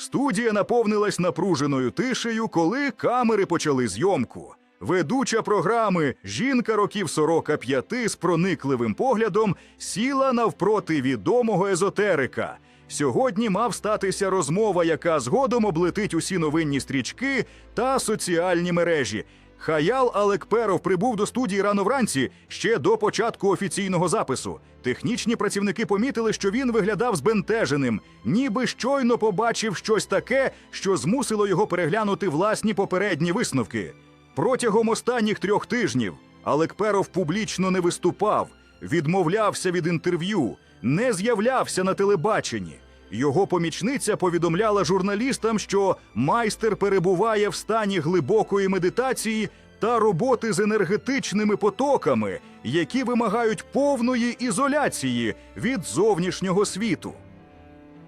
Студія наповнилась напруженою тишею, коли камери почали зйомку. Ведуча програми жінка років 45 з проникливим поглядом сіла навпроти відомого езотерика. Сьогодні мав статися розмова, яка згодом облетить усі новинні стрічки та соціальні мережі. Хаял Алекперов прибув до студії рано вранці ще до початку офіційного запису. Технічні працівники помітили, що він виглядав збентеженим, ніби щойно побачив щось таке, що змусило його переглянути власні попередні висновки. Протягом останніх трьох тижнів Алекперов публічно не виступав, відмовлявся від інтерв'ю, не з'являвся на телебаченні. Його помічниця повідомляла журналістам, що майстер перебуває в стані глибокої медитації та роботи з енергетичними потоками, які вимагають повної ізоляції від зовнішнього світу.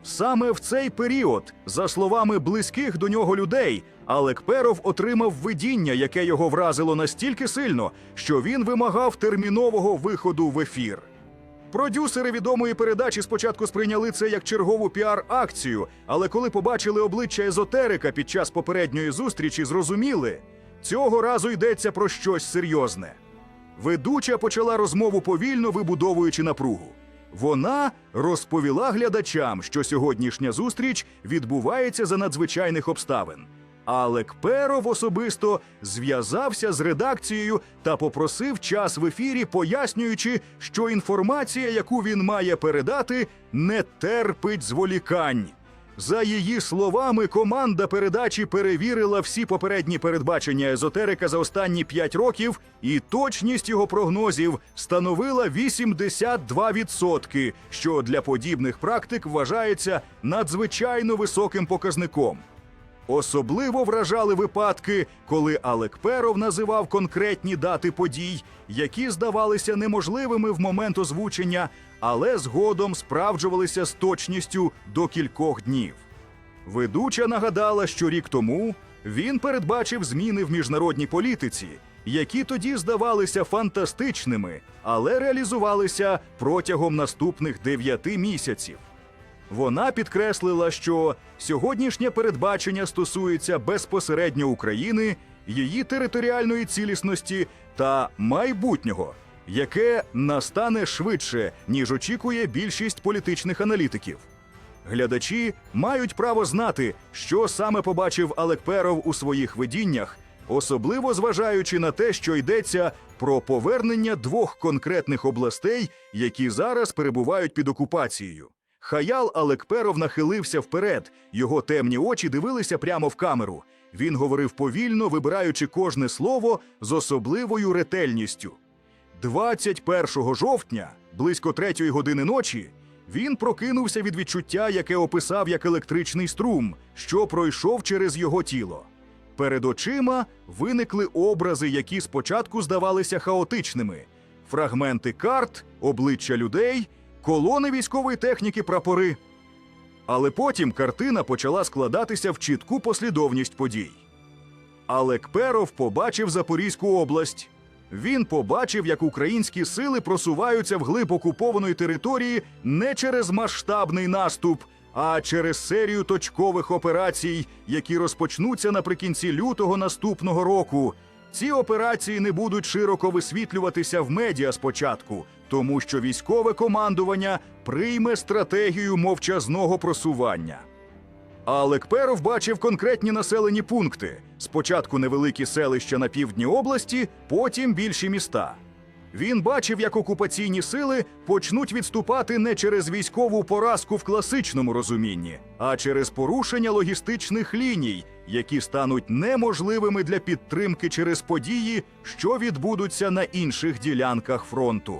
Саме в цей період, за словами близьких до нього людей, Алек Перов отримав видіння, яке його вразило настільки сильно, що він вимагав термінового виходу в ефір. Продюсери відомої передачі спочатку сприйняли це як чергову піар-акцію, але коли побачили обличчя езотерика під час попередньої зустрічі, зрозуміли, цього разу йдеться про щось серйозне. Ведуча почала розмову повільно вибудовуючи напругу. Вона розповіла глядачам, що сьогоднішня зустріч відбувається за надзвичайних обставин. Алек Перов особисто зв'язався з редакцією та попросив час в ефірі, пояснюючи, що інформація, яку він має передати, не терпить зволікань. За її словами, команда передачі перевірила всі попередні передбачення езотерика за останні 5 років, і точність його прогнозів становила 82%, що для подібних практик вважається надзвичайно високим показником. Особливо вражали випадки, коли Алек Перов називав конкретні дати подій, які здавалися неможливими в момент озвучення, але згодом справджувалися з точністю до кількох днів. Ведуча нагадала, що рік тому він передбачив зміни в міжнародній політиці, які тоді здавалися фантастичними, але реалізувалися протягом наступних дев'яти місяців. Вона підкреслила, що сьогоднішнє передбачення стосується безпосередньо України, її територіальної цілісності та майбутнього, яке настане швидше, ніж очікує більшість політичних аналітиків. Глядачі мають право знати, що саме побачив Алек Перов у своїх видіннях, особливо зважаючи на те, що йдеться про повернення двох конкретних областей, які зараз перебувають під окупацією. Хаял Алекперов нахилився вперед, його темні очі дивилися прямо в камеру. Він говорив повільно, вибираючи кожне слово з особливою ретельністю. 21 жовтня, близько третьої години ночі, він прокинувся від відчуття, яке описав як електричний струм, що пройшов через його тіло. Перед очима виникли образи, які спочатку здавалися хаотичними: фрагменти карт, обличчя людей, колони військової техніки, прапори. Але потім картина почала складатися в чітку послідовність подій. Алек Перов побачив Запорізьку область. Він побачив, як українські сили просуваються вглиб окупованої території не через масштабний наступ, а через серію точкових операцій, які розпочнуться наприкінці лютого наступного року. Ці операції не будуть широко висвітлюватися в медіа спочатку, тому що військове командування прийме стратегію мовчазного просування. Алек Перов бачив конкретні населені пункти: спочатку невеликі селища на півдні області, потім більші міста. Він бачив, як окупаційні сили почнуть відступати не через військову поразку в класичному розумінні, а через порушення логістичних ліній, які стануть неможливими для підтримки через події, що відбудуться на інших ділянках фронту.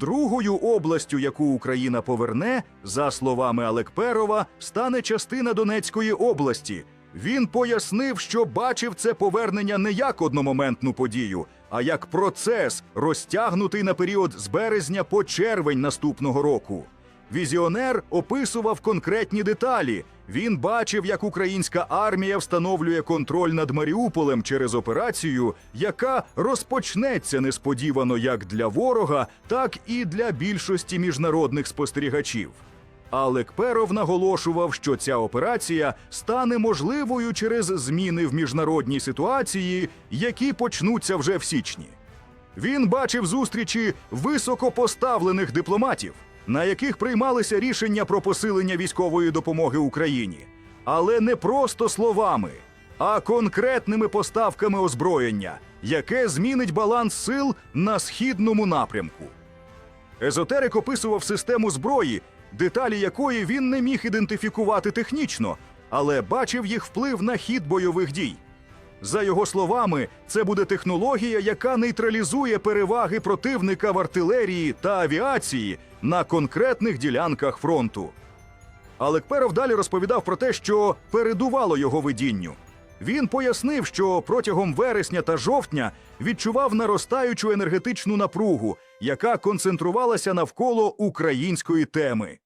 Другою областю, яку Україна поверне, за словами Алекперова, стане частина Донецької області. Він пояснив, що бачив це повернення не як одномоментну подію, а як процес, розтягнутий на період з березня по червень наступного року. Візіонер описував конкретні деталі. Він бачив, як українська армія встановлює контроль над Маріуполем через операцію, яка розпочнеться несподівано як для ворога, так і для більшості міжнародних спостерігачів. Алек Перов наголошував, що ця операція стане можливою через зміни в міжнародній ситуації, які почнуться вже в січні. Він бачив зустрічі високопоставлених дипломатів, на яких приймалися рішення про посилення військової допомоги Україні, але не просто словами, а конкретними поставками озброєння, яке змінить баланс сил на східному напрямку. Езотерик описував систему зброї, деталі якої він не міг ідентифікувати технічно, але бачив їх вплив на хід бойових дій. За його словами, це буде технологія, яка нейтралізує переваги противника в артилерії та авіації на конкретних ділянках фронту. Алек Перов далі розповідав про те, що передувало його видінню. Він пояснив, що протягом вересня та жовтня відчував наростаючу енергетичну напругу, яка концентрувалася навколо української теми.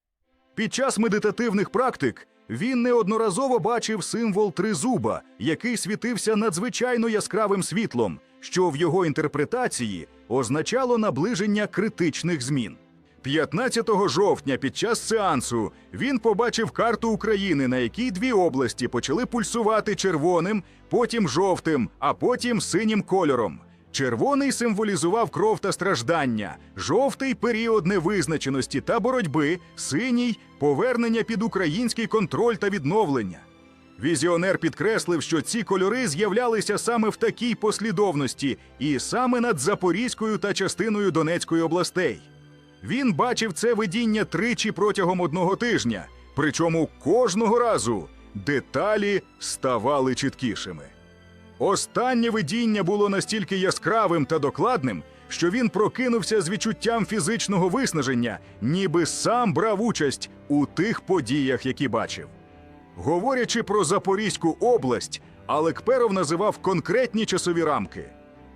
Під час медитативних практик він неодноразово бачив символ тризуба, який світився надзвичайно яскравим світлом, що в його інтерпретації означало наближення критичних змін. 15 жовтня під час сеансу він побачив карту України, на якій дві області почали пульсувати червоним, потім жовтим, а потім синім кольором. Червоний символізував кров та страждання, жовтий період невизначеності та боротьби, синій повернення під український контроль та відновлення. Візіонер підкреслив, що ці кольори з'являлися саме в такій послідовності, і саме над Запорізькою та частиною Донецької областей. Він бачив це видіння тричі протягом одного тижня, причому кожного разу деталі ставали чіткішими. Останнє видіння було настільки яскравим та докладним, що він прокинувся з відчуттям фізичного виснаження, ніби сам брав участь у тих подіях, які бачив. Говорячи про Запорізьку область, Алек Перов називав конкретні часові рамки.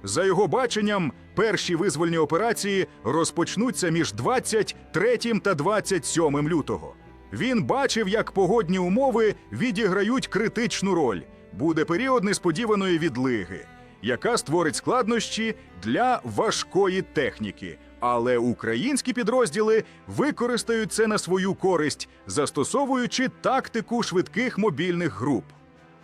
За його баченням, перші визвольні операції розпочнуться між 23 та 27 лютого. Він бачив, як погодні умови відіграють критичну роль. Буде період несподіваної відлиги, яка створить складнощі для важкої техніки. Але українські підрозділи використають це на свою користь, застосовуючи тактику швидких мобільних груп.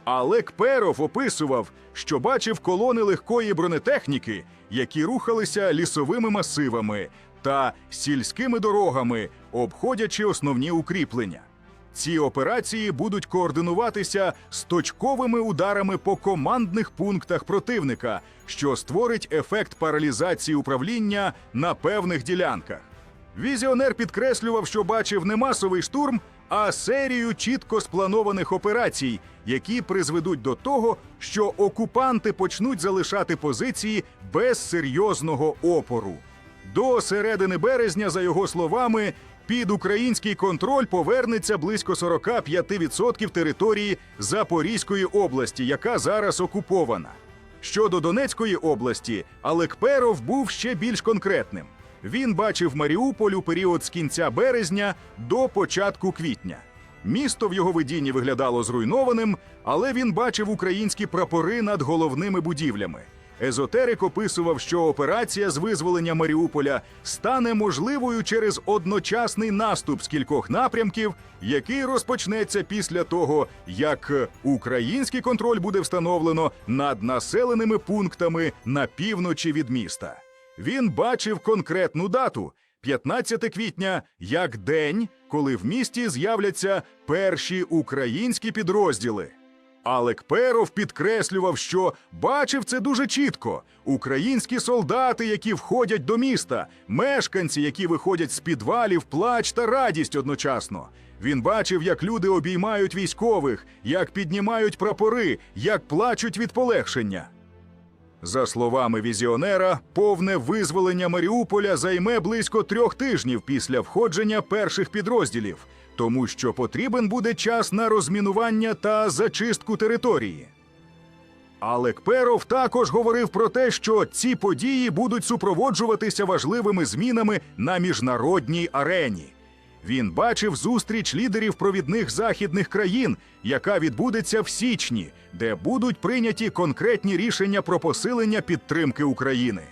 Алек Перов описував, що бачив колони легкої бронетехніки, які рухалися лісовими масивами та сільськими дорогами, обходячи основні укріплення. Ці операції будуть координуватися з точковими ударами по командних пунктах противника, що створить ефект паралізації управління на певних ділянках. Візіонер підкреслював, що бачив не масовий штурм, а серію чітко спланованих операцій, які призведуть до того, що окупанти почнуть залишати позиції без серйозного опору. До середини березня, за його словами, під український контроль повернеться близько 45% території Запорізької області, яка зараз окупована. Щодо Донецької області, Алек Перов був ще більш конкретним. Він бачив Маріуполь у період з кінця березня до початку квітня. Місто в його видінні виглядало зруйнованим, але він бачив українські прапори над головними будівлями. Езотерик описував, що операція з визволення Маріуполя стане можливою через одночасний наступ з кількох напрямків, який розпочнеться після того, як український контроль буде встановлено над населеними пунктами на півночі від міста. Він бачив конкретну дату 15 квітня як день, коли в місті з'являться перші українські підрозділи. Алек Перов підкреслював, що бачив це дуже чітко: українські солдати, які входять до міста, мешканці, які виходять з підвалів, плач та радість одночасно. Він бачив, як люди обіймають військових, як піднімають прапори, як плачуть від полегшення. За словами візіонера, повне визволення Маріуполя займе близько трьох тижнів після входження перших підрозділів, тому що потрібен буде час на розмінування та зачистку території. Алек Перов також говорив про те, що ці події будуть супроводжуватися важливими змінами на міжнародній арені. Він бачив зустріч лідерів провідних західних країн, яка відбудеться в січні, де будуть прийняті конкретні рішення про посилення підтримки України.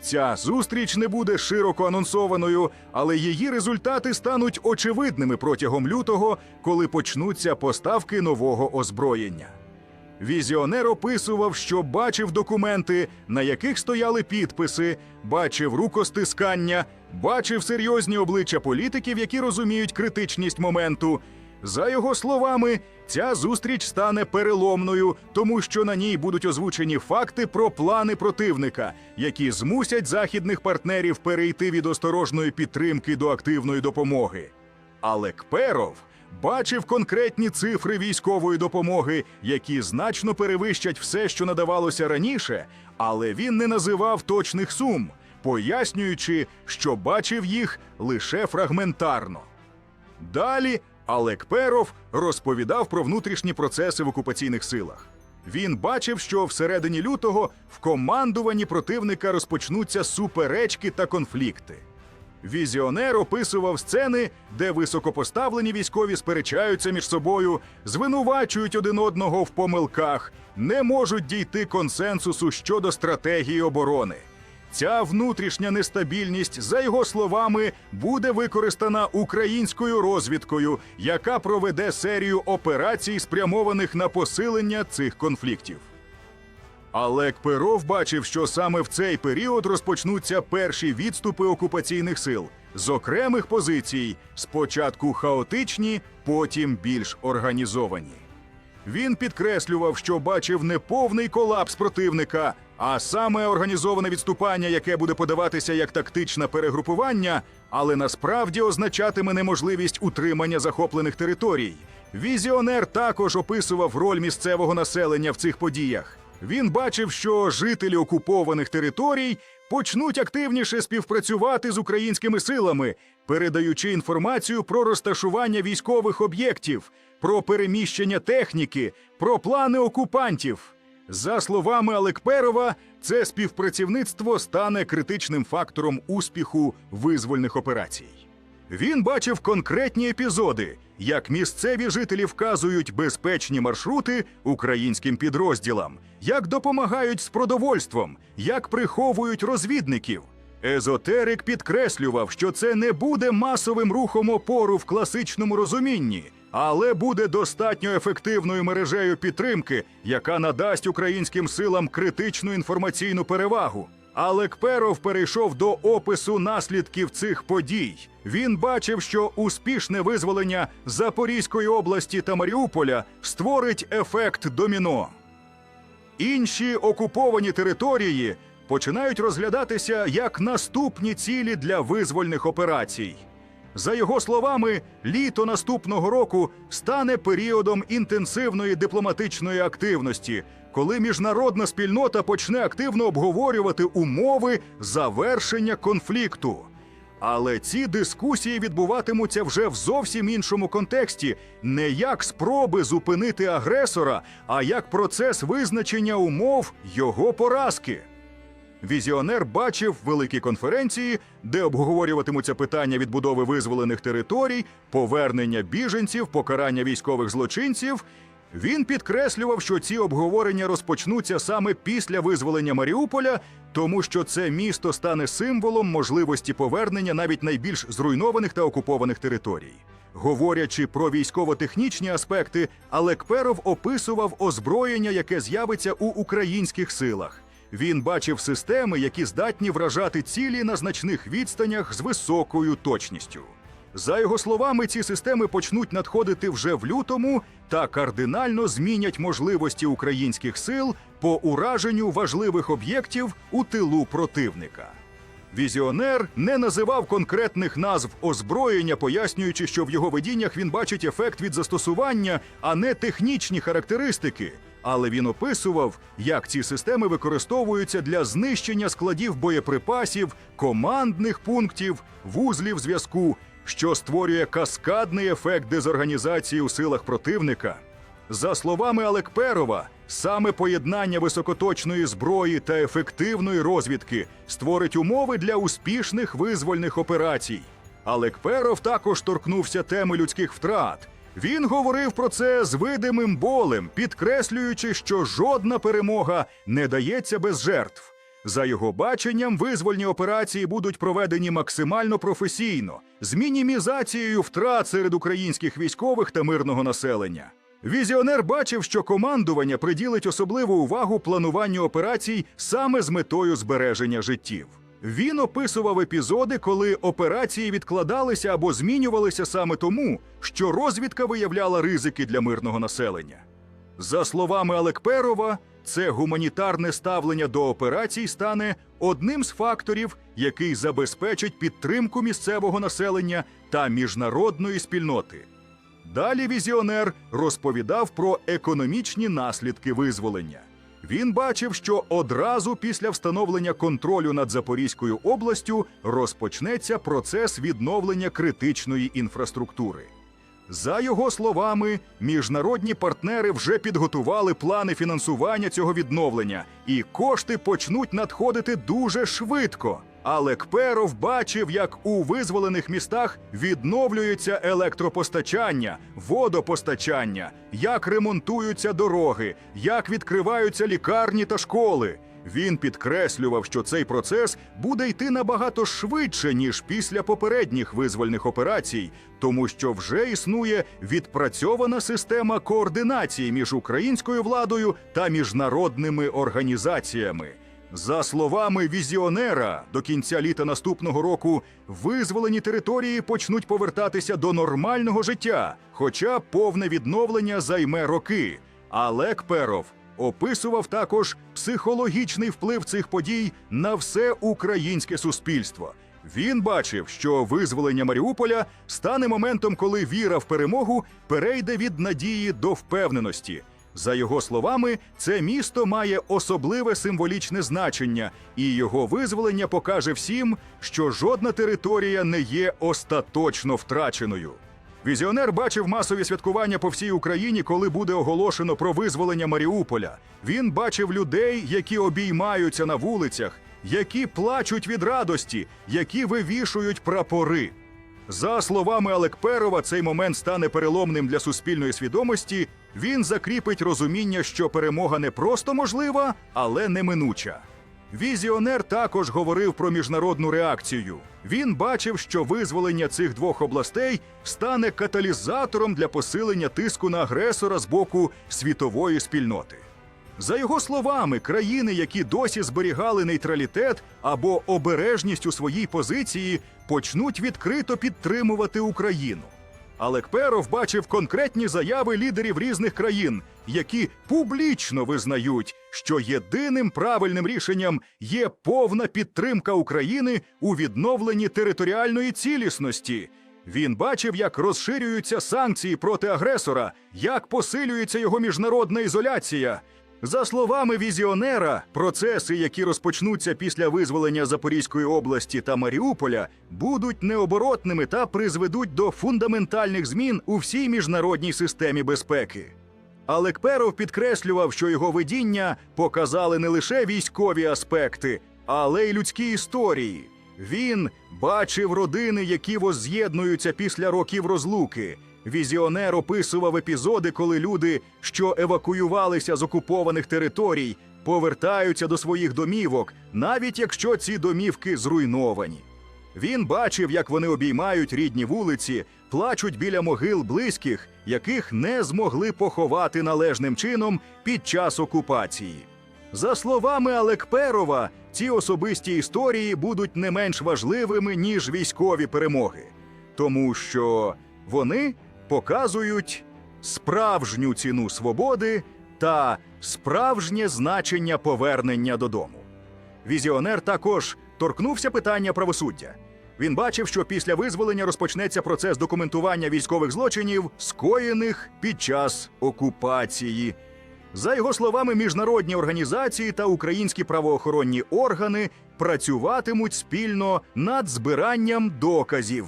Ця зустріч не буде широко анонсованою, але її результати стануть очевидними протягом лютого, коли почнуться поставки нового озброєння. Візіонер описував, що бачив документи, на яких стояли підписи, бачив рукостискання, бачив серйозні обличчя політиків, які розуміють критичність моменту. За його словами, ця зустріч стане переломною, тому що на ній будуть озвучені факти про плани противника, які змусять західних партнерів перейти від осторожної підтримки до активної допомоги. Але Кперов бачив конкретні цифри військової допомоги, які значно перевищать все, що надавалося раніше, але він не називав точних сум, пояснюючи, що бачив їх лише фрагментарно. Далі Алек Перов розповідав про внутрішні процеси в окупаційних силах. Він бачив, що всередині лютого в командуванні противника розпочнуться суперечки та конфлікти. Візіонер описував сцени, де високопоставлені військові сперечаються між собою, звинувачують один одного в помилках, не можуть дійти консенсусу щодо стратегії оборони. Ця внутрішня нестабільність, за його словами, буде використана українською розвідкою, яка проведе серію операцій, спрямованих на посилення цих конфліктів. Алек Перов бачив, що саме в цей період розпочнуться перші відступи окупаційних сил з окремих позицій, спочатку хаотичні, потім більш організовані. Він підкреслював, що бачив не повний колапс противника, а саме організоване відступання, яке буде подаватися як тактичне перегрупування, але насправді означатиме неможливість утримання захоплених територій. Візіонер також описував роль місцевого населення в цих подіях. Він бачив, що жителі окупованих територій почнуть активніше співпрацювати з українськими силами, передаючи інформацію про розташування військових об'єктів, про переміщення техніки, про плани окупантів. За словами Алекперова, це співпрацівництво стане критичним фактором успіху визвольних операцій. Він бачив конкретні епізоди, як місцеві жителі вказують безпечні маршрути українським підрозділам, як допомагають з продовольством, як приховують розвідників. Езотерик підкреслював, що це не буде масовим рухом опору в класичному розумінні, але буде достатньо ефективною мережею підтримки, яка надасть українським силам критичну інформаційну перевагу. Алек Перов перейшов до опису наслідків цих подій. Він бачив, що успішне визволення Запорізької області та Маріуполя створить ефект доміно. Інші окуповані території починають розглядатися як наступні цілі для визвольних операцій. За його словами, літо наступного року стане періодом інтенсивної дипломатичної активності, коли міжнародна спільнота почне активно обговорювати умови завершення конфлікту. Але ці дискусії відбуватимуться вже в зовсім іншому контексті, не як спроби зупинити агресора, а як процес визначення умов його поразки. Візіонер бачив великі конференції, де обговорюватимуться питання відбудови визволених територій, повернення біженців, покарання військових злочинців. Він підкреслював, що ці обговорення розпочнуться саме після визволення Маріуполя, тому що це місто стане символом можливості повернення навіть найбільш зруйнованих та окупованих територій. Говорячи про військово-технічні аспекти, Алекперов описував озброєння, яке з'явиться у українських силах. Він бачив системи, які здатні вражати цілі на значних відстанях з високою точністю. За його словами, ці системи почнуть надходити вже в лютому та кардинально змінять можливості українських сил по ураженню важливих об'єктів у тилу противника. Візіонер не називав конкретних назв озброєння, пояснюючи, що в його видіннях він бачить ефект від застосування, а не технічні характеристики. Але він описував, як ці системи використовуються для знищення складів боєприпасів, командних пунктів, вузлів зв'язку, що створює каскадний ефект дезорганізації у силах противника. За словами Алекперова, саме поєднання високоточної зброї та ефективної розвідки створить умови для успішних визвольних операцій. Алекперов також торкнувся теми людських втрат. Він говорив про це з видимим болем, підкреслюючи, що жодна перемога не дається без жертв. За його баченням, визвольні операції будуть проведені максимально професійно, з мінімізацією втрат серед українських військових та мирного населення. Візіонер бачив, що командування приділить особливу увагу плануванню операцій саме з метою збереження життів. Він описував епізоди, коли операції відкладалися або змінювалися саме тому, що розвідка виявляла ризики для мирного населення. За словами Алекперова, це гуманітарне ставлення до операцій стане одним з факторів, який забезпечить підтримку місцевого населення та міжнародної спільноти. Далі візіонер розповідав про економічні наслідки визволення. Він бачив, що одразу після встановлення контролю над Запорізькою областю розпочнеться процес відновлення критичної інфраструктури. За його словами, міжнародні партнери вже підготували плани фінансування цього відновлення, і кошти почнуть надходити дуже швидко. Але Кперов бачив, як у визволених містах відновлюється електропостачання, водопостачання, як ремонтуються дороги, як відкриваються лікарні та школи. Він підкреслював, що цей процес буде йти набагато швидше, ніж після попередніх визвольних операцій, тому що вже існує відпрацьована система координації між українською владою та міжнародними організаціями. За словами візіонера, до кінця літа наступного року визволені території почнуть повертатися до нормального життя, хоча повне відновлення займе роки. Але Кперов описував також психологічний вплив цих подій на все українське суспільство. Він бачив, що визволення Маріуполя стане моментом, коли віра в перемогу перейде від надії до впевненості. За його словами, це місто має особливе символічне значення, і його визволення покаже всім, що жодна територія не є остаточно втраченою. Візіонер бачив масові святкування по всій Україні, коли буде оголошено про визволення Маріуполя. Він бачив людей, які обіймаються на вулицях, які плачуть від радості, які вивішують прапори. За словами Алекперова, цей момент стане переломним для суспільної свідомості. Він закріпить розуміння, що перемога не просто можлива, але неминуча. Візіонер також говорив про міжнародну реакцію. Він бачив, що визволення цих двох областей стане каталізатором для посилення тиску на агресора з боку світової спільноти. За його словами, країни, які досі зберігали нейтралітет або обережність у своїй позиції, почнуть відкрито підтримувати Україну. Алекперов бачив конкретні заяви лідерів різних країн, які публічно визнають, що єдиним правильним рішенням є повна підтримка України у відновленні територіальної цілісності. Він бачив, як розширюються санкції проти агресора, як посилюється його міжнародна ізоляція. За словами візіонера, процеси, які розпочнуться після визволення Запорізької області та Маріуполя, будуть необоротними та призведуть до фундаментальних змін у всій міжнародній системі безпеки. Алекперов підкреслював, що його видіння показали не лише військові аспекти, але й людські історії. Він бачив родини, які возз'єднуються після років розлуки. Візіонер описував епізоди, коли люди, що евакуювалися з окупованих територій, повертаються до своїх домівок, навіть якщо ці домівки зруйновані. Він бачив, як вони обіймають рідні вулиці, плачуть біля могил близьких, яких не змогли поховати належним чином під час окупації. За словами Алекперова, ці особисті історії будуть не менш важливими, ніж військові перемоги, тому що вони показують справжню ціну свободи та справжнє значення повернення додому. Візіонер також торкнувся питання правосуддя. Він бачив, що після визволення розпочнеться процес документування військових злочинів, скоєних під час окупації. За його словами, міжнародні організації та українські правоохоронні органи працюватимуть спільно над збиранням доказів.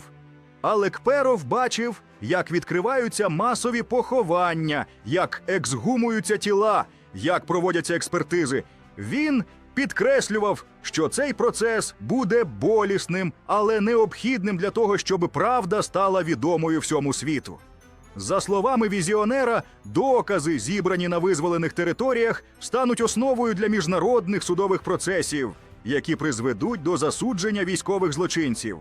Алекперов бачив, як відкриваються масові поховання, як ексгумуються тіла, як проводяться експертизи. Він підкреслював, що цей процес буде болісним, але необхідним для того, щоб правда стала відомою всьому світу. За словами візіонера, докази, зібрані на визволених територіях, стануть основою для міжнародних судових процесів. які призведуть до засудження військових злочинців.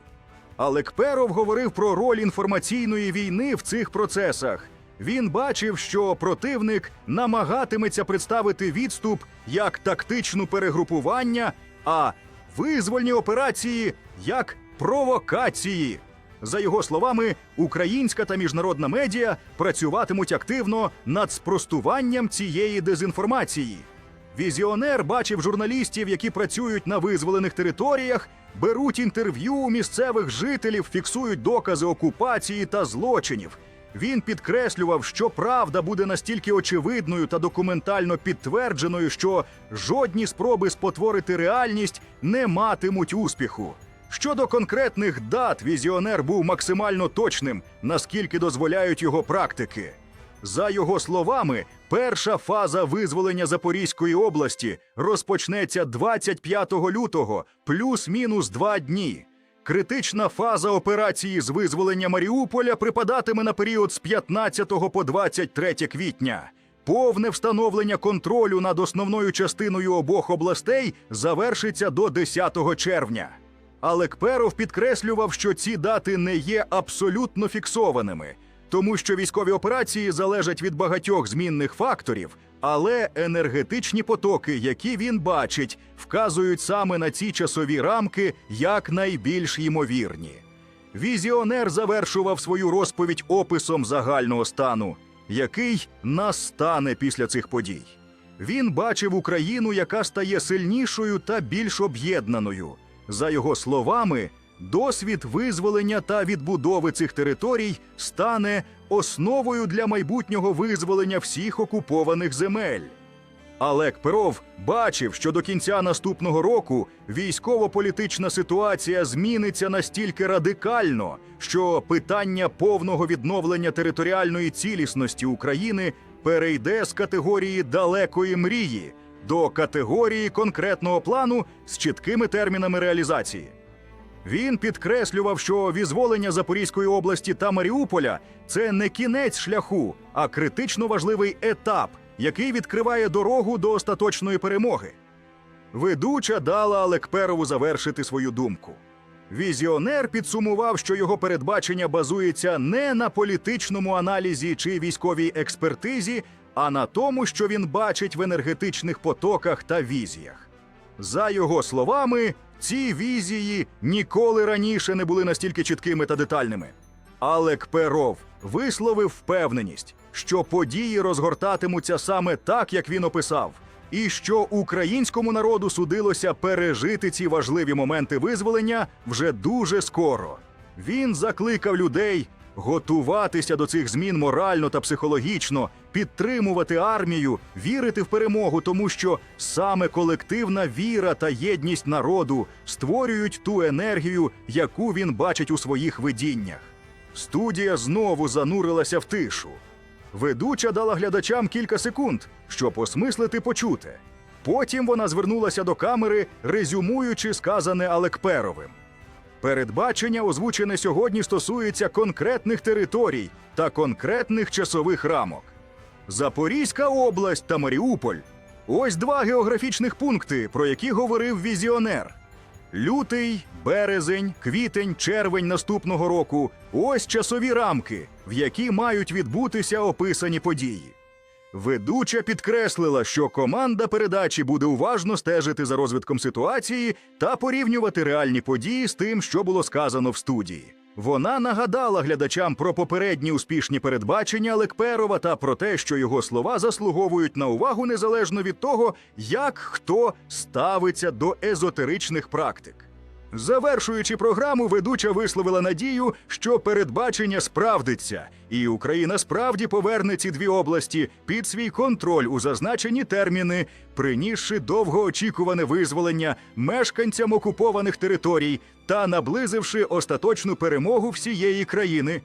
Алекперов говорив про роль інформаційної війни в цих процесах. Він бачив, що противник намагатиметься представити відступ як тактичну перегрупування, а визвольні операції як провокації. За його словами, українська та міжнародна медіа працюватимуть активно над спростуванням цієї дезінформації. Візіонер бачив журналістів, які працюють на визволених територіях, беруть інтерв'ю у місцевих жителів, фіксують докази окупації та злочинів. Він підкреслював, що правда буде настільки очевидною та документально підтвердженою, що жодні спроби спотворити реальність не матимуть успіху. Щодо конкретних дат, візіонер був максимально точним, наскільки дозволяють його практики. За його словами, перша фаза визволення Запорізької області розпочнеться 25 лютого, плюс-мінус два дні. Критична фаза операції з визволення Маріуполя припадатиме на період з 15 по 23 квітня. Повне встановлення контролю над основною частиною обох областей завершиться до 10 червня. Алекперов підкреслював, що ці дати не є абсолютно фіксованими, тому що військові операції залежать від багатьох змінних факторів, але енергетичні потоки, які він бачить, вказують саме на ці часові рамки як найбільш ймовірні. Візіонер завершував свою розповідь описом загального стану, який настане після цих подій. Він бачив Україну, яка стає сильнішою та більш об'єднаною. За його словами, досвід визволення та відбудови цих територій стане основою для майбутнього визволення всіх окупованих земель. Олег Перов бачив, що до кінця наступного року військово-політична ситуація зміниться настільки радикально, що питання повного відновлення територіальної цілісності України перейде з категорії далекої мрії до категорії конкретного плану з чіткими термінами реалізації. Він підкреслював, що візволення Запорізької області та Маріуполя це не кінець шляху, а критично важливий етап, який відкриває дорогу до остаточної перемоги. Ведуча дала Алекперову завершити свою думку. Візіонер підсумував, що його передбачення базується не на політичному аналізі чи військовій експертизі, а на тому, що він бачить в енергетичних потоках та візіях. За його словами, ці візії ніколи раніше не були настільки чіткими та детальними. Алек Перов висловив впевненість, що події розгортатимуться саме так, як він описав, і що українському народу судилося пережити ці важливі моменти визволення вже дуже скоро. Він закликав людей готуватися до цих змін морально та психологічно, підтримувати армію, вірити в перемогу, тому що саме колективна віра та єдність народу створюють ту енергію, яку він бачить у своїх видіннях. Студія знову занурилася в тишу. Ведуча дала глядачам кілька секунд, щоб осмислити почуте. Потім вона звернулася до камери, резюмуючи сказане Алекперовим. Передбачення, озвучене сьогодні, стосується конкретних територій та конкретних часових рамок. Запорізька область та Маріуполь ось два географічних пункти, про які говорив візіонер. Лютий, березень, квітень, червень наступного року ось часові рамки, в які мають відбутися описані події. Ведуча підкреслила, що команда передачі буде уважно стежити за розвитком ситуації та порівнювати реальні події з тим, що було сказано в студії. Вона нагадала глядачам про попередні успішні передбачення Лекперова та про те, що його слова заслуговують на увагу незалежно від того, як хто ставиться до езотеричних практик. Завершуючи програму, ведуча висловила надію, що передбачення справдиться, і Україна справді поверне ці дві області під свій контроль у зазначені терміни, принісши довгоочікуване визволення мешканцям окупованих територій та наблизивши остаточну перемогу всієї країни